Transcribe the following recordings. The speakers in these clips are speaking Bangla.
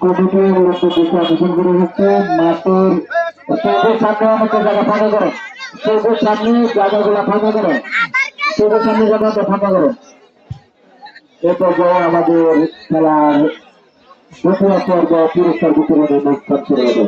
কমিটি মূলত দৃষ্টি আকর্ষণ করে হচ্ছে মাঠের স্টেজের সামনে অনেকটা জায়গা ফাঁকা করো স্টেজের সামনে জায়গাগুলো পর্যায়ে আমাদের খেলার দ্বিতীয় পর্ব পুরস্কার বিতরণের অনুষ্ঠান শুরু হবে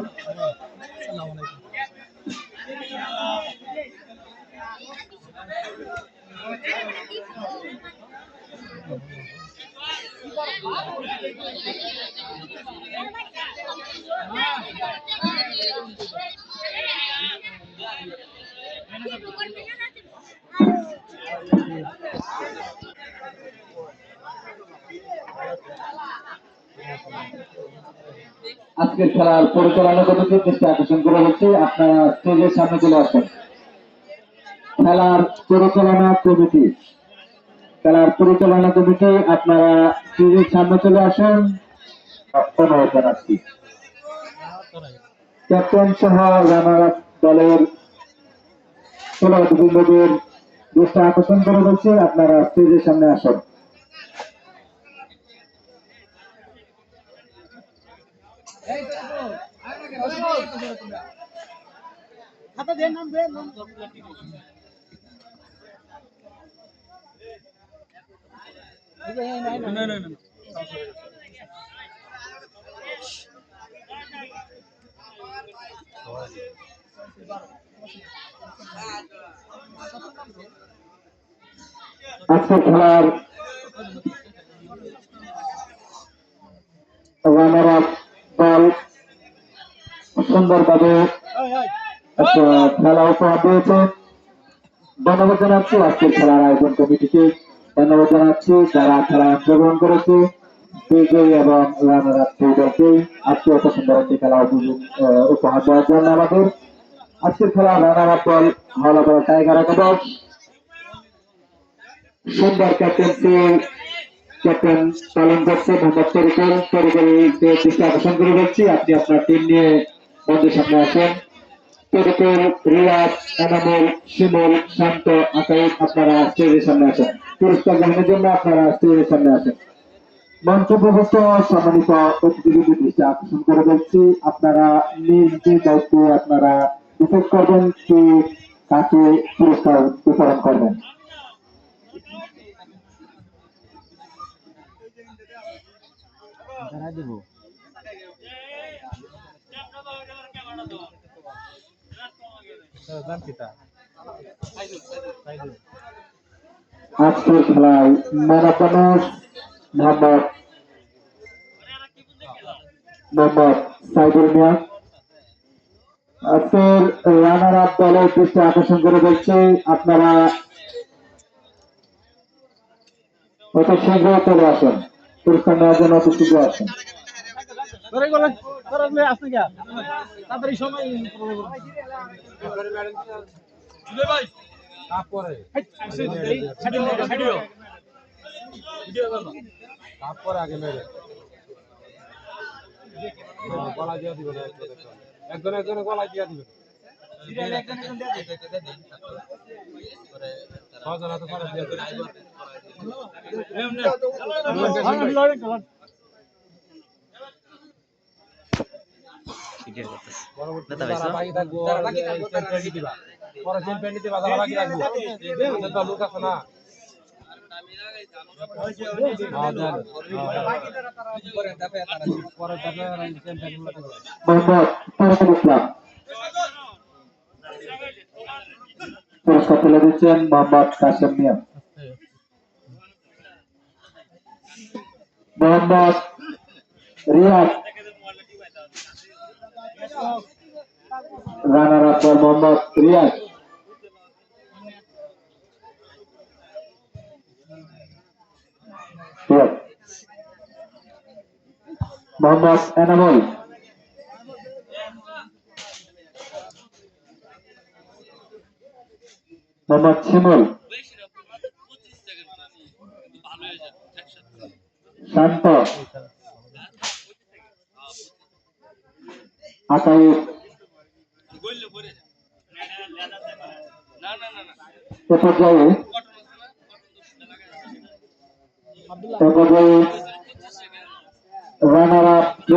আজকের খেলার পরিচালনা কমিটি দৃষ্টি আকর্ষণ করা হচ্ছে, আপনারা স্টেজের সামনে চলে আসেন খেলার পরিচালনা কমিটি। খেলার পরিচালনা কমিটি, আপনারা স্টেজের সামনে চলে আসেন। অনুরোধ জানাচ্ছি ক্যাপ্টেন সহ রানার দলের খেলোয়াড়দের দৃষ্টি আকর্ষণ করা হচ্ছে আপনারা স্টেজের সামনে আসেন খাতা দেন নাম দেন নাম না না না আজকের খেলার খেলা ধন্যবাদ খেলার আয়োজন কমিটিকে ধন্যবাদ জানাচ্ছি যারা খেলায় অংশগ্রহণ করেছে। বিজয়ী এবং রানার আপ দলকে আজকে এত সুন্দর একটি খেলা উপহার দেওয়ার জন্য আমাদের আজকের খেলা রানার আপ দল টাইগার একাদশ সুন্দর ক্যাপ্টেন্সি ক্যাপ্টেন পালন করছে দৃষ্টি আকর্ষণ করে দিচ্ছি আপনি আপনার টিম নিয়ে মঞ্চের সামনে আসেন। তরিকুল রিয়াজ শান্ত আকাইব আপনারা স্টেজের সামনে আসেন। পুরস্কার গ্রহণের জন্য আপনারা স্টেজের সামনে আসেন। মঞ্চ উপস্থিত সম্মানিত অতিথিদের দৃষ্টি আকর্ষণ করে দিচ্ছি আপনারা নিজ নিজ দায়িত্বে আপনারা ডিসাইড করবেন, কি কাকে পুরস্কার বিতরণ করবেন। আজকের খেলায় দ্য ম্যাচ মোহাম্মদ মোহাম্মদ সাইদুল মিয়া আজকের রানার আপ দলের দৃষ্টি আকর্ষণ করে বলছে আপনারা অত শীঘ্র চলে আসেন পুরস্কার নেওয়ার জন্য অত শীঘ্র আসেন তারপরে তারপরে আগে মেরে। গলা দিয়ে দিবে একজন একজনে গলা দিয়ে দিবে। ছজন হাতে গলা দিয়ে দিবে। পরবর্তী যারা বাকি থাকব পরে চ্যাম্পিয়ন দিবা যারা বাকি থাকব লোক আছে না হ্যাঁ, দেন। হ্যাঁ। পরে ধাপে চ্যাম্পিয়নগুলো থাকবে মোহাম্মদ তারকুল ইসলাম পুরস্কার তুলে দিচ্ছেন মোহাম্মদ কাশেম মিয়া মোহাম্মদ রিয়াজ রানার আপ মোহাম্মদ রিয়াজ রিয়াজ মোহাম্মদ এনামুল মোহাম্মদ শিমুল শান্ত পর্যায়ে এ পর্যায়ে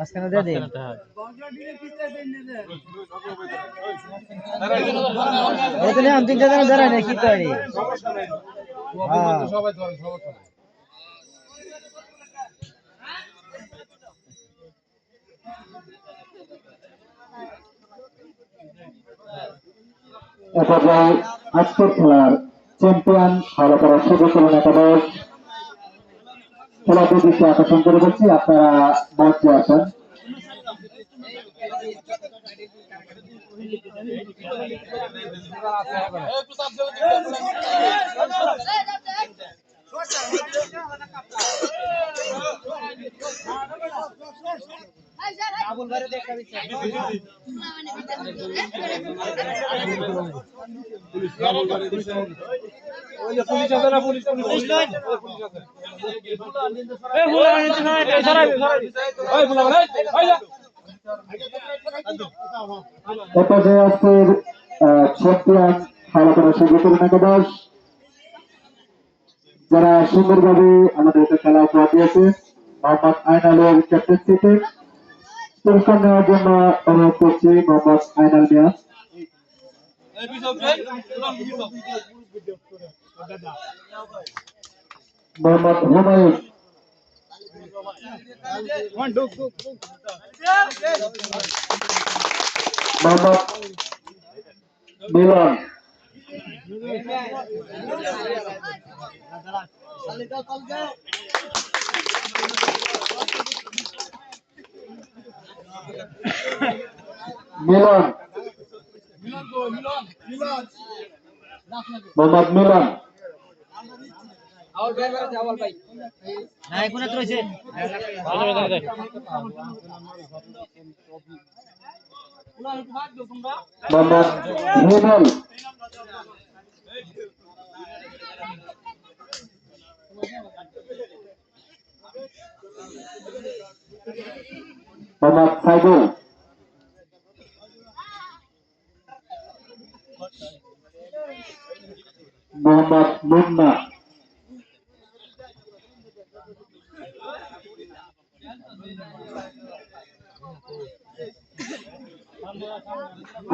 মাঝখানে দিয়ে দিন। এই তো নিয়ম তিনটা জন না কি করি। সবাই ধরেন সবাই ধরেন আজকের খেলার চ্যাম্পিয়ন হাওলাপাড়া শুভকরণ একাদশ খেলাতে দৃষ্টি আকর্ষণ করে বলছি আপনারা মঞ্চে আসেন পুলিশ আছে না পুলিশ পুলিশ আছে? মানে এরপরে আজকের হাওলাপাড়া শুভকরণ একাদশ যারা সুন্দরভাবে আমাদেরকে খেলা উপহার দিয়েছে মোহাম্মদ আইনালের ক্যাপ্টেন্সিতে পুরস্কার নেওয়ার জন্য অনুরোধ করছি মোহাম্মদ আইনাল মিয়া মোহাম্মদ হুমায়ুন মোহাম্মদ মিলন মিলন মোহাম্মদ মিলন না এখন তো রয়েছে মোহাম্মদ হিমেল মোহাম্মদ সাইদুল। মোহাম্মদ মুন্না।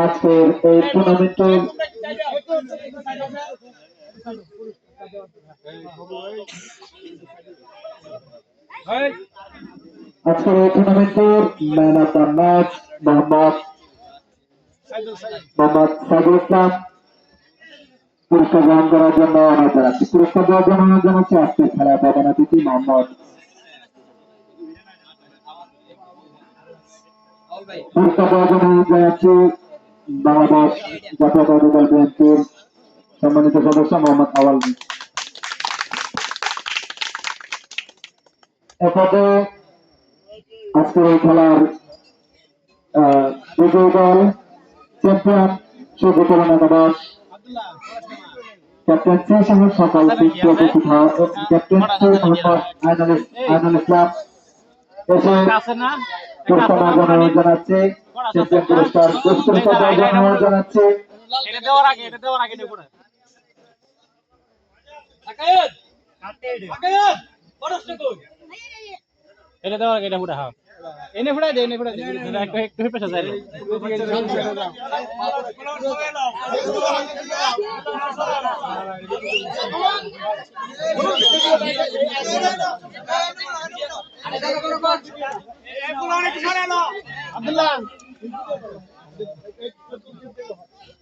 আজকের এই টুর্নামেন্টের আজকের এই টুর্নামেন্টের man of the match Mohammad Mohammad Saidul Islam. পুরস্কার গ্রহণ করার জন্য অনুরোধ পুরস্কার দেওয়ার জন্য অনুরোধ জানাচ্ছি আজকের খেলার প্রধান অতিথি মোহাম্মদ জন্য অনুরোধ জানাচ্ছি বাংলাদেশ জাতীয়তাবাদী দল বিএনপির সম্মানিত সদস্য মোহাম্মদ আওয়াল এরপরে আজকের এই খেলার বিজয়ী দল চ্যাম্পিয়ন শুভকরণ একাদশ ক্যাপ্টেন্সি সহ সকল পুরস্কার অনুরোধ জানাচ্ছে চ্যাম্পিয়ন পুরস্কার পুরস্কার অনুরোধ জানাচ্ছে এটা দেওয়ার আগে এটা দেওয়ার আগে দেখো না আকায়েত আকায়েত পড়াশোনা কর এটা দেওয়ার আগে এটা পুরা হ্যাঁ এনে ফুড়াই দে এনে ফুড়াই দে। একটু একটু পেছা যায়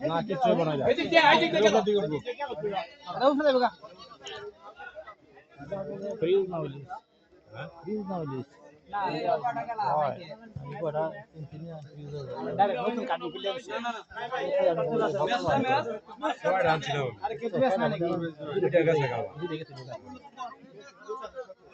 না। কিছু বলা যায় ফ্রিজ না হলিস ফ্রিজ না হলিস ডান্স ছিল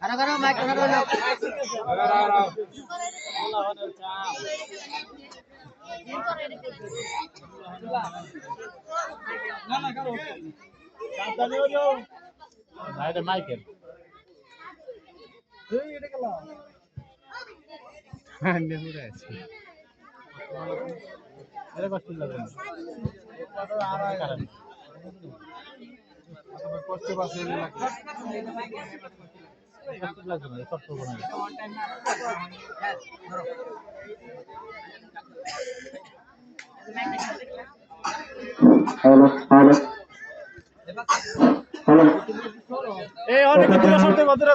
না হইলি কারও মাইক কারও কারও মাইকেল কষ্ট পাচ্ছে লাগবে করব না হ্যালো হ্যালো হ্যালো। এই অনেক দূরে সরতে দূরে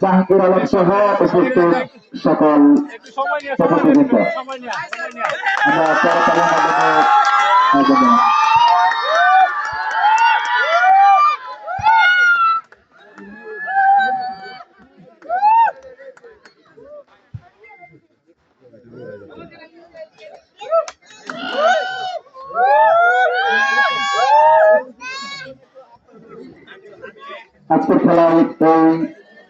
জাহাঙ্গীর আলম সহ উপস্থিত সকল একটু সময় নিয়ে প্রতিনিধিবৃন্দ সময় নিয়ে সময় নিয়ে আমরা করতালির মাধ্যমে আয়োজন জানাই। আজকের খেলায় এই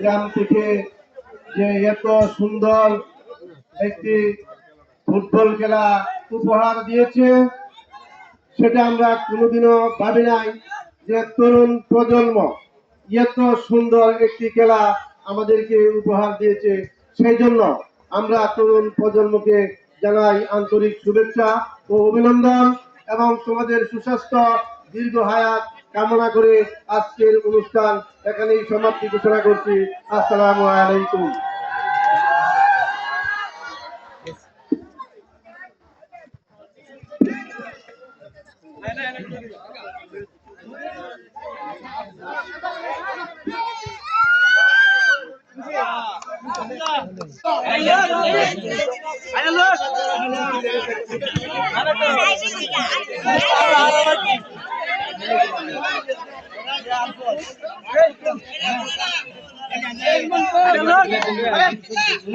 গ্রাম থেকে যে এত সুন্দর একটি ফুটবল খেলা উপহার দিয়েছে, সেটা আমরা কোনোদিনও ভাবি নাই যে তরুণ প্রজন্ম এত সুন্দর একটি খেলা আমাদেরকে উপহার দিয়েছে। সেই জন্য আমরা তরুণ প্রজন্মকে জানাই আন্তরিক শুভেচ্ছা ও অভিনন্দন এবং তোমাদের সুস্বাস্থ্য, দীর্ঘ হায়াত কামনা করে আজকের অনুষ্ঠান এখানেই সমাপ্তি ঘোষণা করছি। আসসালামু আলাইকুম। আরে লোক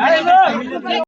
আরে লোক